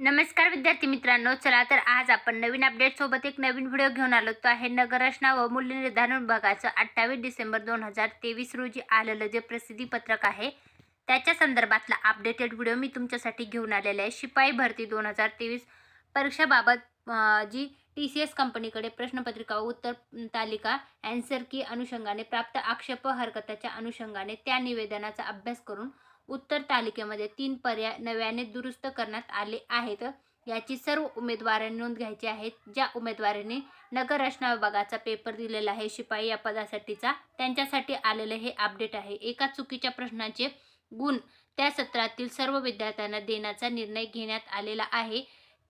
नमस्कार विद्यार्थी मित्रांनो चला तर आज आपण नवीन अपडेट सोबत एक नवीन व्हिडिओ घेऊन आलो. तो आहे नगररचना व मूल्य निर्धारण विभागाचं अठ्ठावीस डिसेंबर दोन हजार तेवीस रोजी आलेलं जे प्रसिद्धीपत्रक आहे त्याच्या संदर्भातला अपडेटेड व्हिडिओ मी तुमच्यासाठी घेऊन आलेला आहे. शिपाई भरती दोन हजार तेवीस परीक्षाबाबत जी टी सी एस कंपनीकडे प्रश्नपत्रिका व उत्तर तालिका अँसर की अनुषंगाने प्राप्त आक्षेप हरकताच्या अनुषंगाने त्या निवेदनाचा अभ्यास करून उत्तर तालिकेमध्ये तीन पर्याय नव्याने दुरुस्त करण्यात आले आहेत. याची सर्व उमेदवारांनी नोंद घ्यायची आहे. ज्या उमेदवारांनी नगर रचना विभागाचा पेपर दिलेला आहे शिपाई या पदासाठीचा त्यांच्यासाठी आलेले हे अपडेट आहे. एका चुकीच्या प्रश्नाचे गुण त्या सत्रातील सर्व विद्यार्थ्यांना देण्याचा निर्णय घेण्यात आलेला आहे.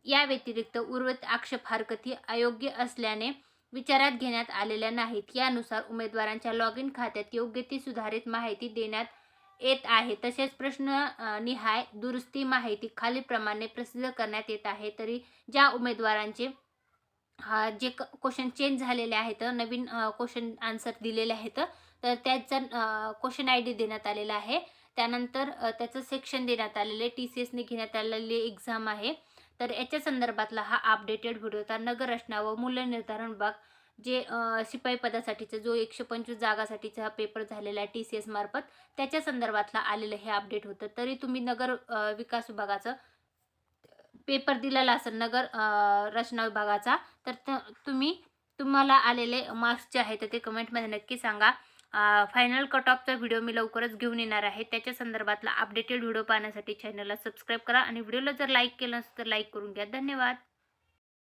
या व्यतिरिक्त उर्वरित आक्षेप हरकती अयोग्य असल्याने विचारात घेण्यात आलेल्या नाहीत. यानुसार उमेदवारांच्या लॉग इन खात्यात योग्य ती सुधारित माहिती देण्यात येत आहे. तसेच प्रश्न निहाय दुरुस्ती माहिती खालीलप्रमाणे प्रसिद्ध करण्यात येत आहे. तरी ज्या उमेदवारांचे हा जे क्वेश्चन चेंज झालेले आहेत नवीन क्वेश्चन आन्सर दिलेले आहेत तर त्याचा क्वेश्चन आय डी देण्यात आलेला आहे. त्यानंतर त्याचं सेक्शन देण्यात आलेले टी सी एसने घेण्यात आलेली एक्झाम आहे. तर याच्या संदर्भातला हा अपडेटेड व्हिडिओ होता. नगर रचना व मूल्य निर्धारण जे शिपाई पदासाठीचा जो एकशे पंचवीस जागासाठीचा हा पेपर झालेला आहे टी सी एस मार्फत त्याच्या संदर्भातला आलेलं हे अपडेट होतं. तरी तुम्ही नगर विकास विभागाचं पेपर दिलेला असेल नगर रचना विभागाचा तर त- तुम्ही तुम्हाला आलेले मार्क्स जे आहेत ते कमेंटमध्ये नक्की सांगा. फायनल कट ऑफचा व्हिडिओ मी लवकरच घेऊन येणार आहे. त्याच्या संदर्भातला अपडेटेड व्हिडिओ पाहण्यासाठी चॅनलला सबस्क्राईब करा आणि व्हिडिओला जर लाईक केलं असेल तर लाईक करून घ्या. धन्यवाद!